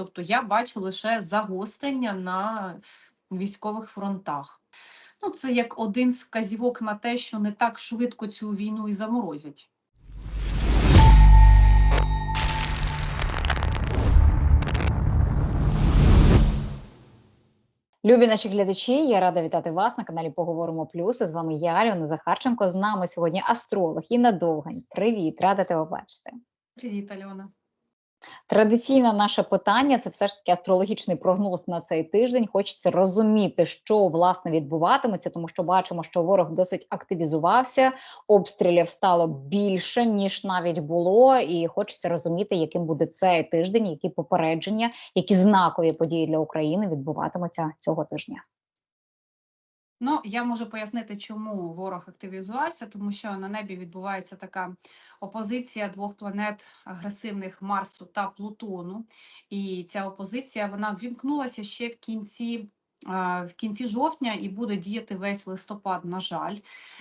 Тобто я бачу лише загострення на військових фронтах. Ну, це як один з казівок на те, що не так швидко цю війну і заморозять. Любі наші глядачі, я рада вітати вас на каналі Поговоримо Плюс. І З вами я, Альона Захарченко. З нами сьогодні астролог Інна Довгань. Привіт, рада тебе бачити. Привіт, Альона. Традиційне наше питання це все ж таки астрологічний прогноз на цей тиждень. Хочеться розуміти, що власне відбуватиметься, тому що бачимо, що ворог досить активізувався, обстрілів стало більше ніж навіть було, і хочеться розуміти, яким буде цей тиждень, які попередження, які знакові події для України відбуватимуться цього тижня. Ну, я можу пояснити, чому ворог активізувався, тому що на небі відбувається така опозиція двох планет агресивних Марсу та Плутону. І ця опозиція вона ввімкнулася ще в кінці. В кінці жовтня і буде діяти весь листопад, на жаль,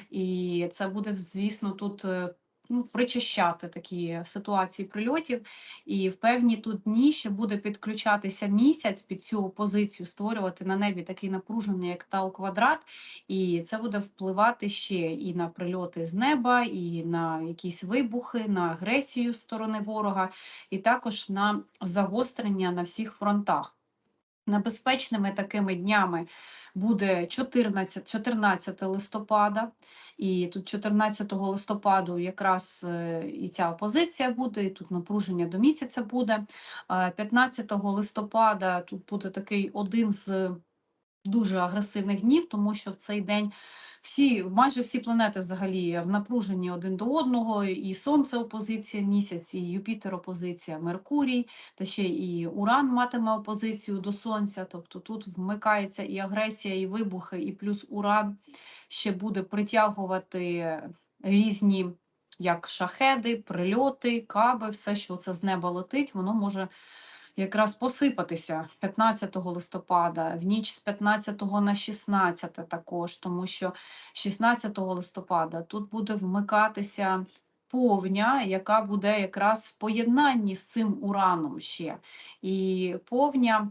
і це буде, звісно, тут е, ну, причащати такі ситуації прильотів. І в певні тут дні ще буде підключатися місяць під цю опозицію, створювати на небі такий напружений, як тау квадрат, і це буде впливати ще і на прильоти з неба, і на якісь вибухи, на агресію сторони ворога, і також на загострення на всіх фронтах. Небезпечними такими днями буде 14, 14 листопада, і тут 14 листопаду якраз е, і ця опозиція буде, і тут напруження до місяця буде. Е, 15 листопада тут буде такий один з дуже агресивних днів, тому що в цей день всі, майже всі планети взагалі в напруженні один до одного, і Сонце опозиція, місяць, і Юпітер опозиція, Меркурій, та ще і Уран матиме опозицію до Сонця. Тобто тут вмикається і агресія, і вибухи, і плюс Уран ще буде притягувати різні. Як шахеди, прильоти, каби, все, що це з неба летить, воно може якраз посипатися 15 листопада, в ніч з 15 на 16 також, тому що 16 листопада тут буде вмикатися повня, яка буде якраз в поєднанні з цим ураном ще. І повня.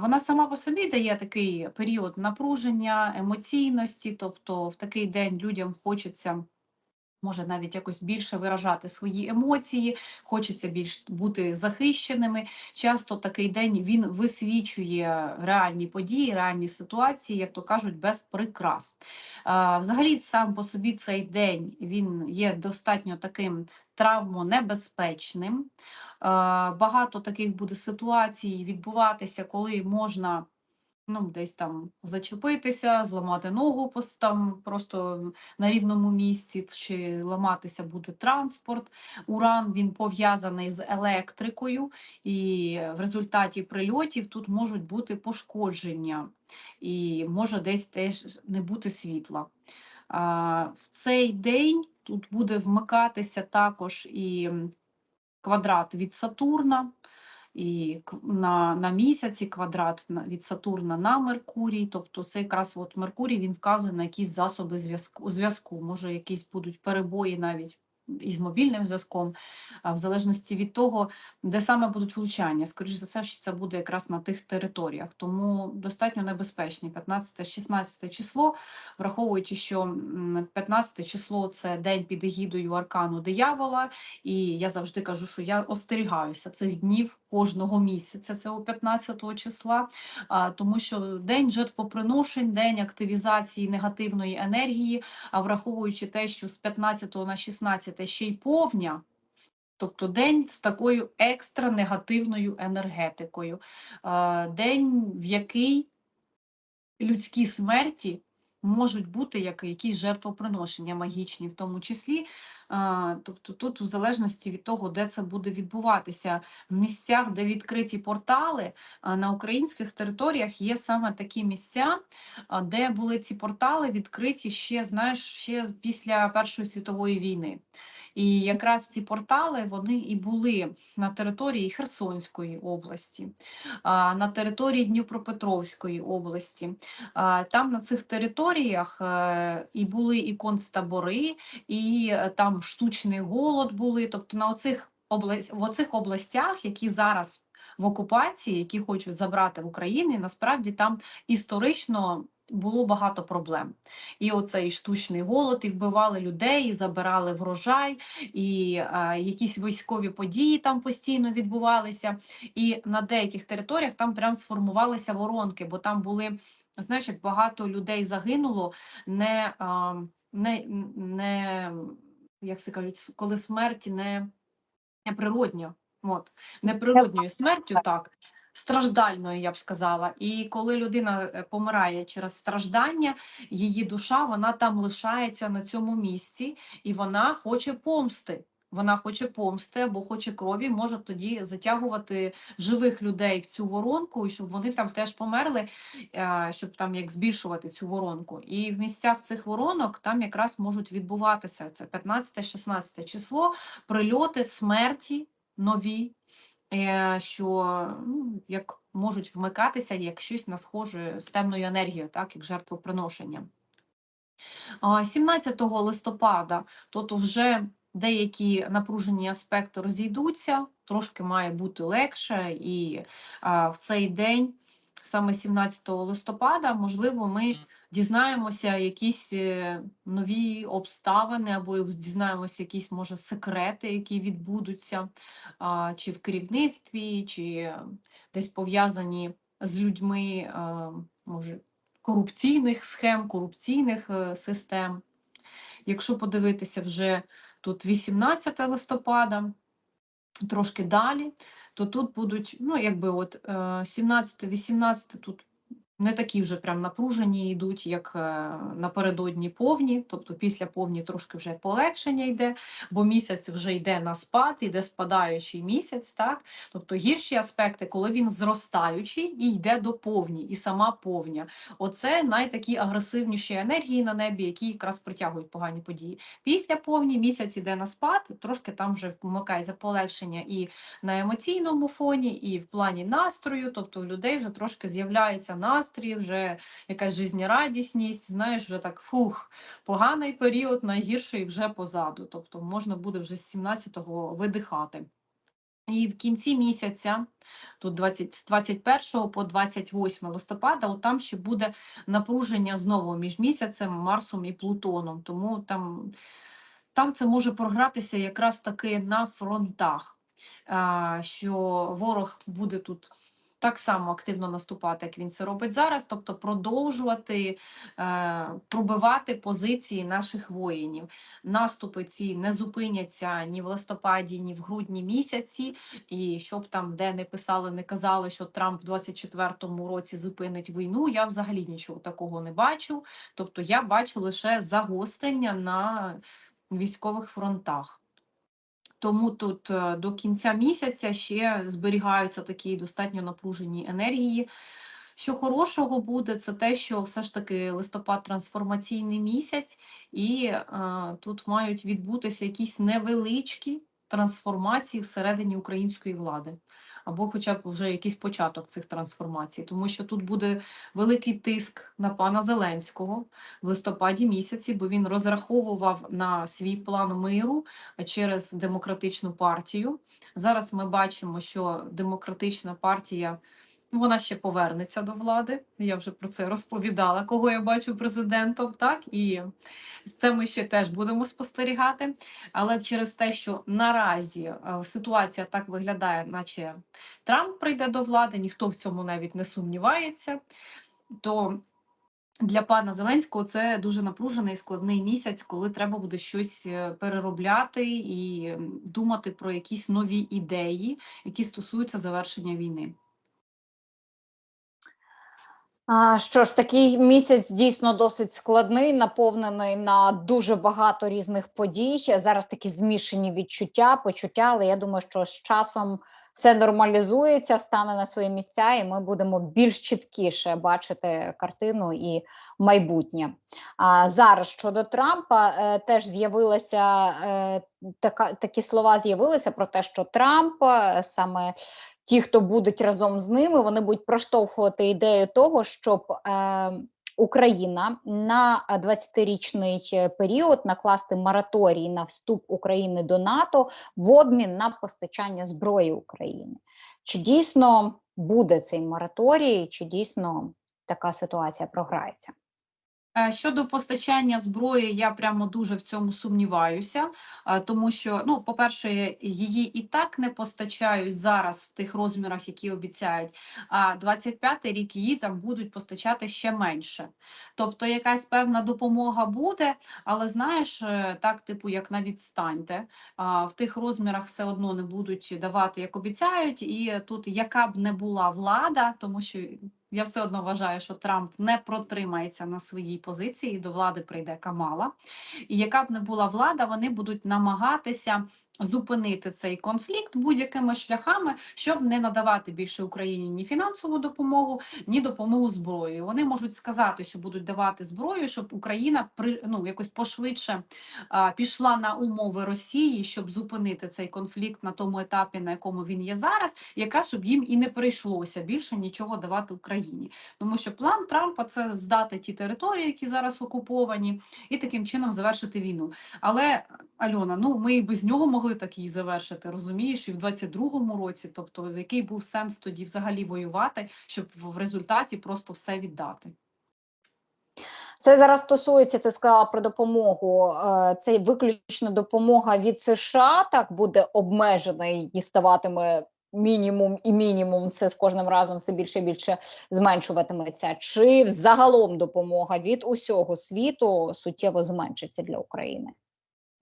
Вона сама по собі дає такий період напруження, емоційності, тобто в такий день людям хочеться може навіть якось більше виражати свої емоції, хочеться більш бути захищеними. Часто такий день він висвічує реальні події, реальні ситуації, як то кажуть, без прикрас. Взагалі, сам по собі цей день він є достатньо таким травмонебезпечним. Багато таких буде ситуацій відбуватися, коли можна ну, десь там зачепитися, зламати ногу там просто на рівному місці, чи ламатися буде транспорт. Уран він пов'язаний з електрикою, і в результаті прильотів тут можуть бути пошкодження, і може десь теж не бути світла. А, в цей день тут буде вмикатися також і квадрат від Сатурна і на, на місяці квадрат від Сатурна на Меркурій. Тобто це якраз от Меркурій він вказує на якісь засоби зв'язку. зв'язку. Може, якісь будуть перебої навіть із мобільним зв'язком, а в залежності від того, де саме будуть влучання. Скоріше за все, що це буде якраз на тих територіях. Тому достатньо небезпечні 15-16 число, враховуючи, що м, 15 число це день під егідою аркану диявола, і я завжди кажу, що я остерігаюся цих днів кожного місяця, це у 15 числа, тому що день жертвоприношень, день активізації негативної енергії, а враховуючи те, що з 15 на 16 ще й повня. Тобто день з такою екстра негативною енергетикою, день, в який людські смерті можуть бути як якісь жертвоприношення магічні, в тому числі. Тобто тут, у залежності від того, де це буде відбуватися, в місцях, де відкриті портали, на українських територіях є саме такі місця, де були ці портали відкриті ще, знаєш, ще після Першої світової війни. І якраз ці портали вони і були на території Херсонської області, на території Дніпропетровської області. Там на цих територіях е, і були і концтабори, і е, там штучний голод були. Тобто на оцих область, в оцих областях, які зараз в окупації, які хочуть забрати в Україну, і насправді там історично було багато проблем. І оцей штучний голод, і вбивали людей, і забирали врожай, і е, якісь військові події там постійно відбувалися. І на деяких територіях там прям сформувалися воронки, бо там були, знаєш, як багато людей загинуло, не, а, не, не як це кажуть, коли смерть не, не природня. От, неприродньою смертю, так, страждальною, я б сказала. І коли людина е, помирає через страждання, її душа вона там лишається на цьому місці, і вона хоче помсти. Вона хоче помсти або хоче крові, може тоді затягувати живих людей в цю воронку, і щоб вони там теж померли, е, щоб там як збільшувати цю воронку. І в місцях цих воронок там якраз можуть відбуватися це 15-16 число, прильоти, смерті нові, що ну, як можуть вмикатися як щось на схоже з темною енергією, так як жертвоприношення. 17 листопада тут вже деякі напружені аспекти розійдуться, трошки має бути легше, і в цей день, саме 17 листопада, можливо, ми дізнаємося якісь е, нові обставини, або дізнаємося якісь, може, секрети, які відбудуться, чи в керівництві, чи десь пов'язані з людьми, може, корупційних схем, корупційних е, систем. Якщо подивитися вже тут 18 листопада, трошки далі, то тут будуть, ну, якби от 17-18 тут не такі вже прям напружені йдуть, як е, напередодні повні, тобто після повні трошки вже полегшення йде, бо місяць вже йде на спад, йде спадаючий місяць, так? Тобто гірші аспекти, коли він зростаючий і йде до повні, і сама повня. Оце найтакі агресивніші енергії на небі, які якраз притягують погані події. Після повні місяць іде на спад, трошки там вже вмикається полегшення і на емоційному фоні, і в плані настрою. Тобто у людей вже трошки з'являється настрій, вже якась жизнерадісність, знаєш, вже так фух, поганий період, найгірший вже позаду. Тобто можна буде вже з 17-го видихати. І в кінці місяця, тут 20, з 21 по 28 листопада, от там ще буде напруження знову між місяцем, Марсом і Плутоном. Тому там, там це може програтися якраз таки на фронтах, що ворог буде тут так само активно наступати, як він це робить зараз, тобто продовжувати е, пробивати позиції наших воїнів. Наступи ці не зупиняться ні в листопаді, ні в грудні місяці. І щоб там де не писали, не казали, що Трамп в 24-му році зупинить війну. Я взагалі нічого такого не бачу. Тобто я бачу лише загострення на військових фронтах. Тому тут е, до кінця місяця ще зберігаються такі достатньо напружені енергії. Що хорошого буде, це те, що все ж таки листопад трансформаційний місяць, і е, тут мають відбутися якісь невеличкі трансформації всередині української влади, або хоча б вже якийсь початок цих трансформацій, тому що тут буде великий тиск на пана Зеленського в листопаді місяці, бо він розраховував на свій план миру через демократичну партію. Зараз ми бачимо, що демократична партія. Вона ще повернеться до влади. Я вже про це розповідала, кого я бачу президентом. Так і це ми ще теж будемо спостерігати. Але через те, що наразі е, ситуація так виглядає, наче Трамп прийде до влади, ніхто в цьому навіть не сумнівається. То для пана Зеленського це дуже напружений складний місяць, коли треба буде щось е, переробляти і думати про якісь нові ідеї, які стосуються завершення війни. Що ж, такий місяць дійсно досить складний, наповнений на дуже багато різних подій. Зараз такі змішані відчуття, почуття, але я думаю, що з часом все нормалізується, стане на свої місця, і ми будемо більш чіткіше бачити картину і майбутнє. А зараз щодо Трампа е, теж з'явилася е, така такі слова з'явилися про те, що Трамп е, саме ті, хто будуть разом з ними, вони будуть проштовхувати ідею того, щоб е, Україна на 20-річний період накласти мораторій на вступ України до НАТО в обмін на постачання зброї України. Чи дійсно буде цей мораторій, чи дійсно така ситуація програється? Е, Щодо постачання зброї, я прямо дуже в цьому сумніваюся, е, тому що, ну, по-перше, її і так не постачають зараз в тих розмірах, які обіцяють. А 25-й рік її там будуть постачати ще менше. Тобто, якась певна допомога буде, але знаєш, е, так, типу, як на відстаньте, в тих розмірах все одно не будуть давати, як обіцяють. І тут яка б не була влада, тому що я все одно вважаю, що Трамп не протримається на своїй позиції. До влади прийде Камала. І яка б не була влада, вони будуть намагатися зупинити цей конфлікт будь-якими шляхами, щоб не надавати більше Україні ні фінансову допомогу, ні допомогу зброєю. Вони можуть сказати, що будуть давати зброю, щоб Україна ну якось пошвидше а, пішла на умови Росії, щоб зупинити цей конфлікт на тому етапі, на якому він є зараз, якраз щоб їм і не прийшлося більше нічого давати Україні, тому що план Трампа це здати ті території, які зараз окуповані, і таким чином завершити війну. Але Альона, ну ми і без нього могли так її завершити, розумієш, і в 22-му році. Тобто, який був сенс тоді взагалі воювати, щоб в результаті просто все віддати. Це зараз стосується, ти сказала про допомогу. е, Це виключно допомога від США, так буде обмежений і ставатиме мінімум і мінімум, все з кожним разом все більше і більше зменшуватиметься. Чи загалом допомога від усього світу суттєво зменшиться для України?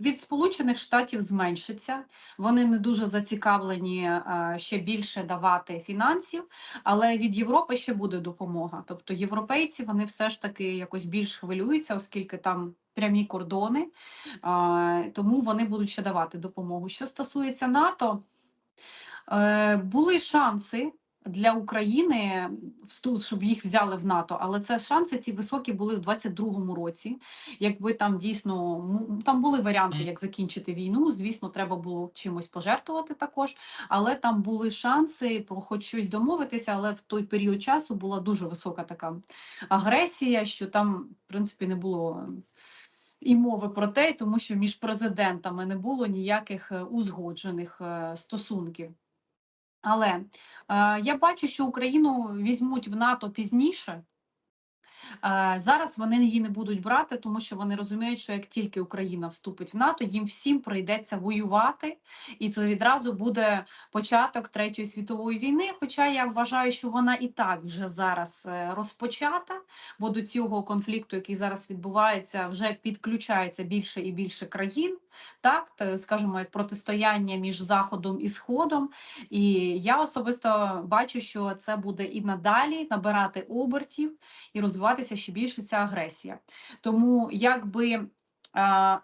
Від Сполучених Штатів зменшиться. Вони не дуже зацікавлені е, ще більше давати фінансів, але від Європи ще буде допомога. Тобто європейці вони все ж таки якось більш хвилюються, оскільки там прямі кордони, е, тому вони будуть ще давати допомогу. Що стосується НАТО, е, були шанси. Для України всту- щоб їх взяли в НАТО, але це шанси ці високі були в 22-му році. Якби там дійсно там були варіанти, як закінчити війну. Звісно, треба було чимось пожертвувати також, але там були шанси про хоч щось домовитися. Але в той період часу була дуже висока така агресія, що там, в принципі, не було. І мови про те, тому що між президентами не було ніяких е, узгоджених е, стосунків. Але е, я бачу, що Україну візьмуть в НАТО пізніше. Е, Зараз вони її не будуть брати, тому що вони розуміють, що як тільки Україна вступить в НАТО, їм всім прийдеться воювати, і це відразу буде початок третьої світової війни. Хоча я вважаю, що вона і так вже зараз е, розпочата, бо до цього конфлікту, який зараз відбувається, вже підключається більше і більше країн. Так, скажімо, як протистояння між Заходом і Сходом. І я особисто бачу, що це буде і надалі набирати обертів і розвиватися ще більше ця агресія. Тому якби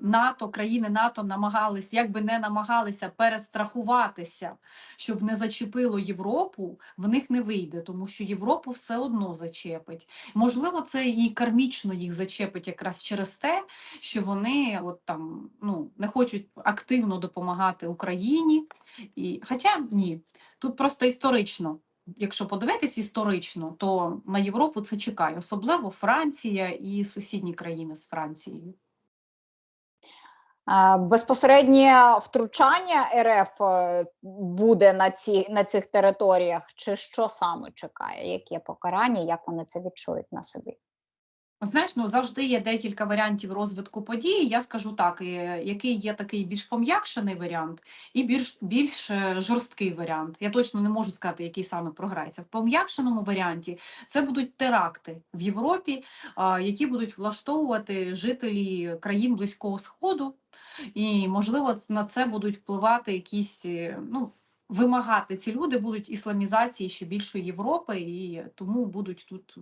НАТО, країни НАТО намагались, якби не намагалися перестрахуватися, щоб не зачепило Європу, в них не вийде, тому що Європу все одно зачепить. Можливо, це і кармічно їх зачепить якраз через те, що вони от там ну не хочуть активно допомагати Україні. І хоча ні, тут просто історично. Якщо подивитись історично, то на Європу це чекає, особливо Франція і сусідні країни з Францією. Безпосереднє втручання РФ е, буде на ці на цих територіях, чи що саме чекає? Яке покарання, як вони це відчують на собі? Знаєш, ну завжди є декілька варіантів розвитку подій. Я скажу так, який є такий більш пом'якшений варіант і більш більш е, жорсткий варіант. Я точно не можу сказати, який саме програється. В пом'якшеному варіанті це будуть теракти в Європі, які будуть влаштовувати жителі країн Близького Сходу, і можливо на це будуть впливати якісь е, ну. Вимагати ці люди будуть ісламізації ще більшої Європи, і тому будуть тут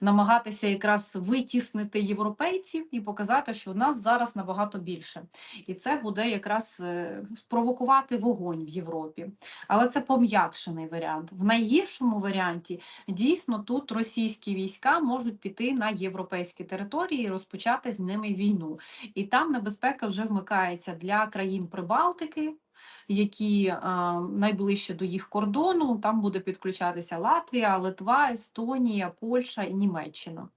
намагатися якраз витіснити європейців і показати, що у нас зараз набагато більше. І це буде якраз е, спровокувати вогонь в Європі. Але це пом'якшений варіант. В найгіршому варіанті дійсно тут російські війська можуть піти на європейські території і розпочати з ними війну. І там небезпека вже вмикається для країн Прибалтики. Які найближче до їх кордону, там буде підключатися Латвія, Литва, Естонія, Польща і Німеччина.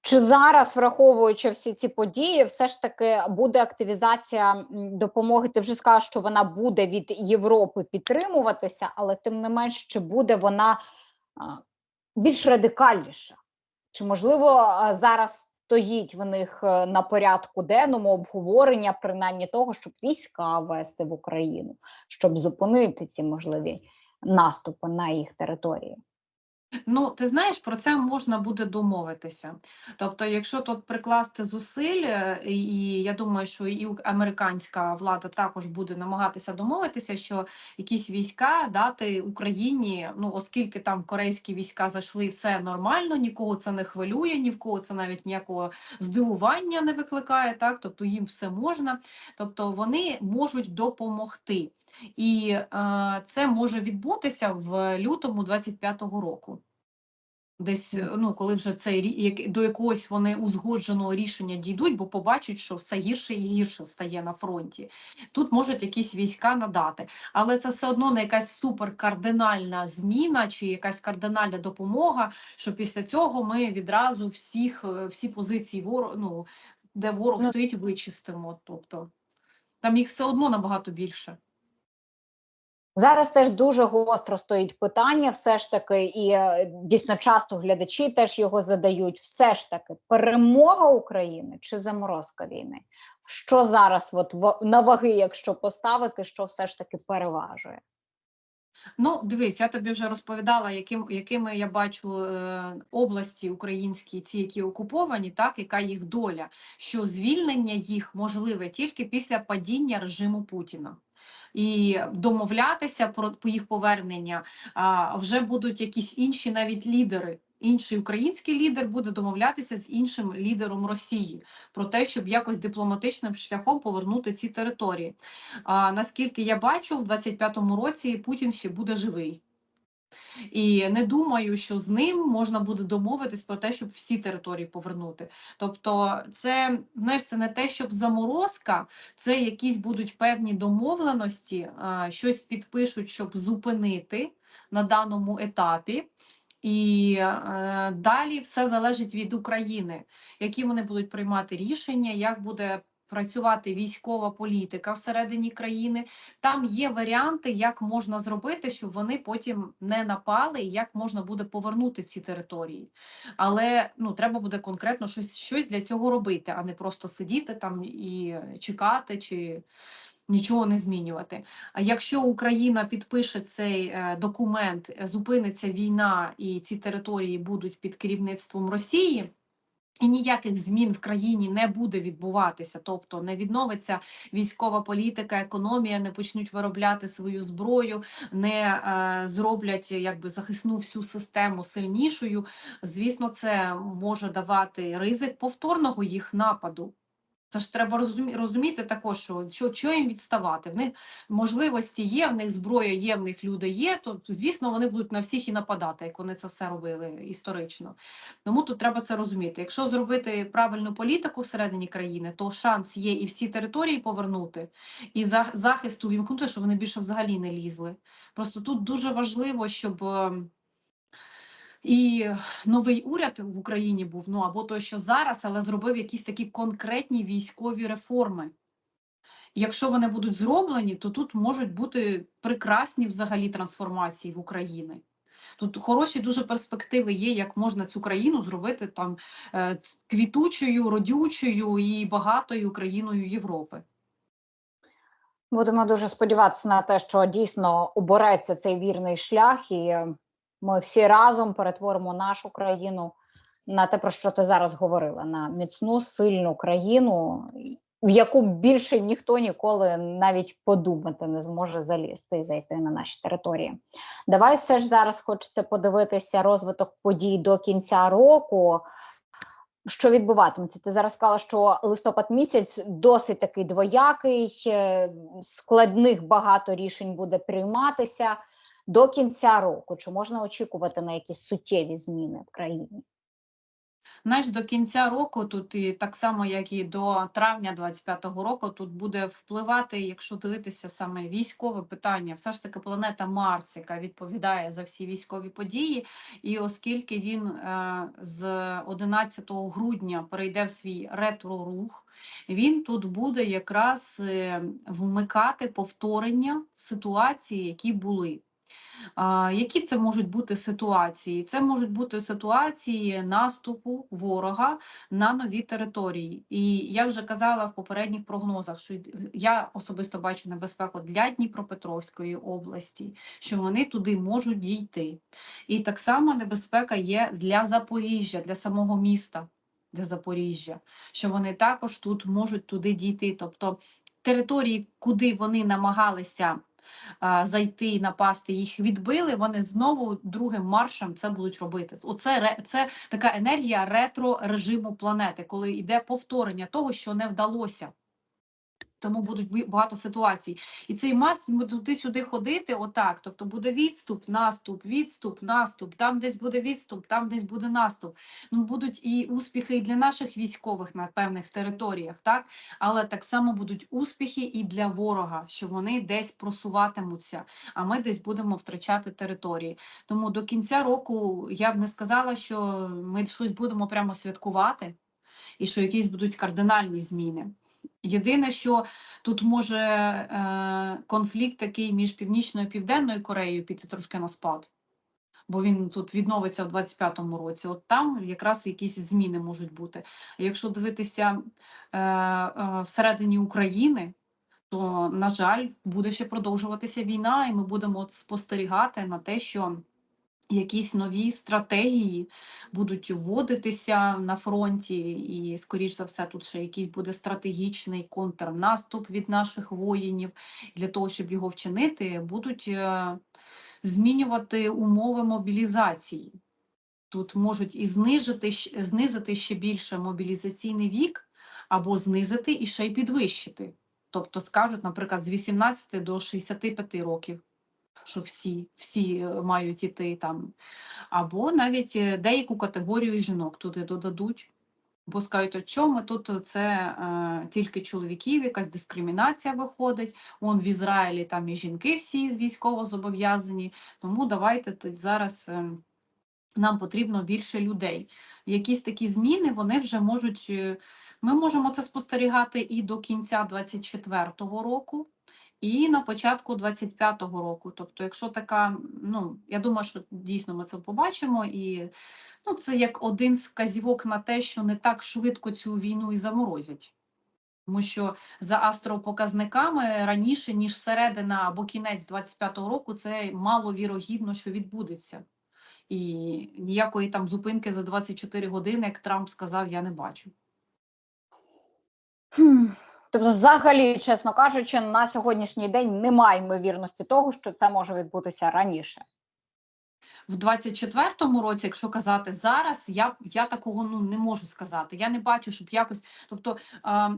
Чи зараз, враховуючи всі ці події, все ж таки буде активізація допомоги? Ти вже сказав, що вона буде від Європи підтримуватися, але тим не менш, чи буде вона більш радикальніша? Чи можливо зараз стоїть в них е, на порядку денному обговорення, принаймні того, щоб війська вести в Україну, щоб зупинити ці можливі наступи на їх території? Ну, ти знаєш, про це можна буде домовитися. Тобто, якщо тут прикласти зусиль, е, і я думаю, що і американська влада також буде намагатися домовитися, що якісь війська дати Україні, ну оскільки там корейські війська зайшли, все нормально, нікого це не хвилює, ні в кого це навіть ніякого здивування не викликає, так тобто їм все можна, тобто вони можуть допомогти. І е, це може відбутися в лютому 25-го року. Десь е, ну, коли вже цей до якогось вони узгодженого рішення дійдуть, бо побачать, що все гірше і гірше стає на фронті. Тут можуть якісь війська надати, але це все одно не якась суперкардинальна зміна чи якась кардинальна допомога. Що після цього ми відразу всіх е, всі позиції ворог, ну де ворог Ну, стоїть, вичистимо. Тобто там їх все одно набагато більше. Зараз теж дуже гостро стоїть питання, все ж таки, і е, дійсно часто глядачі теж його задають. Все ж таки, перемога України чи заморозка війни? Що зараз, от на ваги, якщо поставити, що все ж таки переважує? Ну, дивись, я тобі вже розповідала, яким, якими я бачу е, області українські, ці, які окуповані, так, яка їх доля, що звільнення їх можливе тільки після падіння режиму Путіна. І домовлятися про їх повернення вже будуть якісь інші навіть лідери. Інший український лідер буде домовлятися з іншим лідером Росії про те, щоб якось дипломатичним шляхом повернути ці території. А, наскільки я бачу, в 25-му році Путін ще буде живий. І не думаю, що з ним можна буде домовитись про те, щоб всі території повернути. Тобто, це знаєш, це не те, щоб заморозка, це якісь будуть певні домовленості, щось підпишуть, щоб зупинити на даному етапі. І е, далі все залежить від України, які вони будуть приймати рішення, як буде працювати військова політика всередині країни. Там є варіанти, як можна зробити, щоб вони потім не напали, і як можна буде повернути ці території. Але ну треба буде конкретно щось, щось для цього робити, а не просто сидіти там і чекати чи. Нічого не змінювати. А якщо Україна підпише цей е, документ, зупиниться війна і ці території будуть під керівництвом Росії, і ніяких змін в країні не буде відбуватися, тобто не відновиться військова політика, економія, не почнуть виробляти свою зброю, не е, зроблять якби захисну всю систему сильнішою. Звісно, це може давати ризик повторного їх нападу. Це ж треба розумі, розуміти також, що, що, що їм відставати. В них можливості є, в них зброя є, в них люди є, то звісно вони будуть на всіх і нападати, як вони це все робили історично. Тому тут треба це розуміти. Якщо зробити правильну політику всередині країни, то шанс є і всі території повернути, і за, захист увімкнути, щоб вони більше взагалі не лізли. Просто тут дуже важливо, щоб. І новий уряд в Україні був, ну або той, що зараз, але зробив якісь такі конкретні військові реформи. Якщо вони будуть зроблені, то тут можуть бути прекрасні взагалі трансформації в Україні. Тут хороші дуже перспективи є, як можна цю країну зробити там е, квітучою, родючою і багатою країною Європи. Будемо дуже сподіватися на те, що дійсно обереться цей вірний шлях, і е, ми всі разом перетворимо нашу країну на те, про що ти зараз говорила: на міцну, сильну країну, в яку більше ніхто ніколи навіть подумати не зможе залізти і зайти на наші території. Давай все ж зараз хочеться подивитися розвиток подій до кінця року. Що відбуватиметься? Ти зараз сказала, що листопад місяць досить такий двоякий, е, складних багато рішень буде прийматися до кінця року. Чи можна очікувати на якісь суттєві зміни в країні? Знаєш, до кінця року тут і так само, як і до травня 25-го року, тут буде впливати, якщо дивитися саме військове питання, все ж таки планета Марс, яка відповідає за всі військові події. І оскільки він е, з 11 грудня перейде в свій ретро-рух, він тут буде якраз е, вмикати повторення ситуації, які були. Які це можуть бути ситуації? Це можуть бути ситуації наступу ворога на нові території. І я вже казала в попередніх прогнозах, що я особисто бачу небезпеку для Дніпропетровської області, що вони туди можуть дійти. І так само небезпека є для Запоріжжя, для самого міста, для Запоріжжя, що вони також тут можуть туди дійти. Тобто території, куди вони намагалися зайти і напасти, їх відбили, вони знову другим маршем це будуть робити. Оце це така енергія ретро режиму планети, коли йде повторення того, що не вдалося. Тому будуть багато ситуацій. І цей мас туди-сюди ходити, отак. Тобто буде відступ, наступ, відступ, наступ. Там десь буде відступ, там десь буде наступ. Ну будуть і успіхи і для наших військових на певних територіях, так але так само будуть успіхи і для ворога, що вони десь просуватимуться, а ми десь будемо втрачати території. Тому до кінця року я б не сказала, що ми щось будемо прямо святкувати, і що якісь будуть кардинальні зміни. Єдине, що тут може е, конфлікт такий між Північною і Південною Кореєю піти трошки на спад, бо він тут відновиться в 25-му році. От там якраз якісь зміни можуть бути. Якщо дивитися е, е, всередині України, то, на жаль, буде ще продовжуватися війна, і ми будемо спостерігати на те, що якісь нові стратегії будуть вводитися на фронті, і, скоріш за все, тут ще якийсь буде стратегічний контрнаступ від наших воїнів. Для того, щоб його вчинити, будуть е, змінювати умови мобілізації. Тут можуть і знижити, знизити ще більше мобілізаційний вік, або знизити і ще й підвищити. Тобто скажуть, наприклад, з 18 до 65 років, що всі, всі е, мають іти там. Або навіть е, деяку категорію жінок туди додадуть. Бо скажуть, от чому тут це е, тільки чоловіків, якась дискримінація виходить. Он в Ізраїлі там і жінки всі військово зобов'язані. Тому давайте тут зараз е, нам потрібно більше людей. Якісь такі зміни вони вже можуть. е, Ми можемо це спостерігати і до кінця 24-го року, і на початку 25-го року. Тобто, якщо така, ну я думаю, що дійсно ми це побачимо, і ну, це як один з вказівок на те, що не так швидко цю війну і заморозять. Тому що за астропоказниками раніше, ніж середина або кінець 25-го року, це маловірогідно, що відбудеться. І ніякої там зупинки за 24 години, як Трамп сказав, я не бачу. Тобто, взагалі, чесно кажучи, на сьогоднішній день немає ймовірності того, що це може відбутися раніше. В 24-му році, якщо казати зараз, я, я такого ну, не можу сказати. Я не бачу, щоб якось. Тобто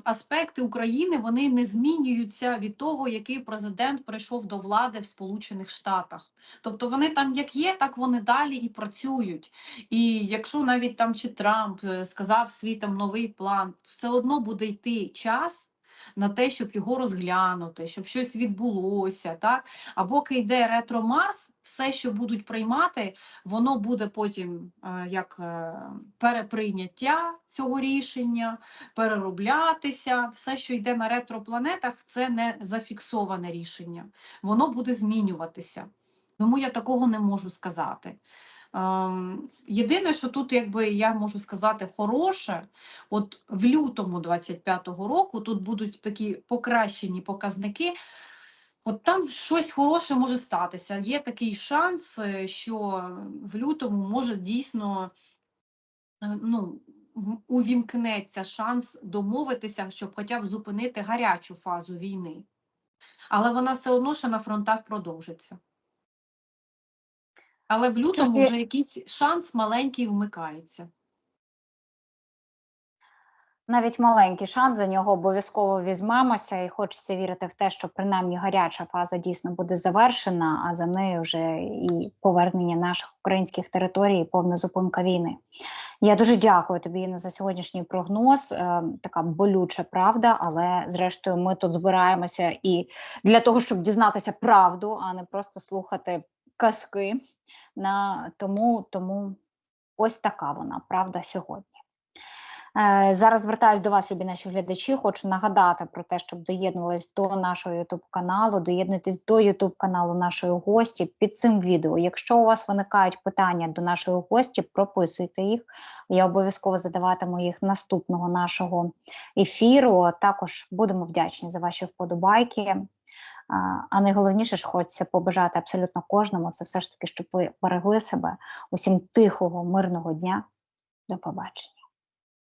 аспекти України вони не змінюються від того, який президент прийшов до влади в Сполучених Штатах. Тобто вони там як є, так вони далі і працюють. І якщо навіть там чи Трамп е, сказав свій там новий план, все одно буде йти час. На те, щоб його розглянути, щоб щось відбулося, так? А поки йде ретро Марс, все, що будуть приймати, воно буде потім е, як е, переприйняття цього рішення, перероблятися. Все, що йде на ретропланетах, це не зафіксоване рішення. Воно буде змінюватися. Тому я такого не можу сказати. Ем, Єдине, що тут, якби я можу сказати, хороше, от в лютому 25-го року тут будуть такі покращені показники. От там щось хороше може статися. Є такий шанс, е, що в лютому може дійсно е, ну, увімкнеться шанс домовитися, щоб хоча б зупинити гарячу фазу війни. Але вона все одно ще на фронтах продовжиться. Але в лютому вже якийсь шанс маленький вмикається. навіть маленький шанс за нього обов'язково візьмемося, і хочеться вірити в те, що принаймні гаряча фаза дійсно буде завершена, а за нею вже і повернення наших українських територій, і повна зупинка війни. Я дуже дякую тобі Інна, за сьогоднішній прогноз. Е, така болюча правда, але зрештою ми тут збираємося і для того, щоб дізнатися правду, а не просто слухати казки. На тому, тому ось така вона правда сьогодні. Е, Зараз звертаюсь до вас, любі наші глядачі. Хочу нагадати про те, щоб доєднувались до нашого youtube каналу, доєднуйтесь до youtube каналу нашої гості під цим відео. Якщо у вас виникають питання до нашої гості, прописуйте їх. Я обов'язково задаватиму їх наступного нашого ефіру. Також будемо вдячні за ваші вподобайки. А, найголовніше ж хочеться побажати абсолютно кожному. Це все ж таки, щоб ви берегли себе. Усім тихого, мирного дня. До побачення.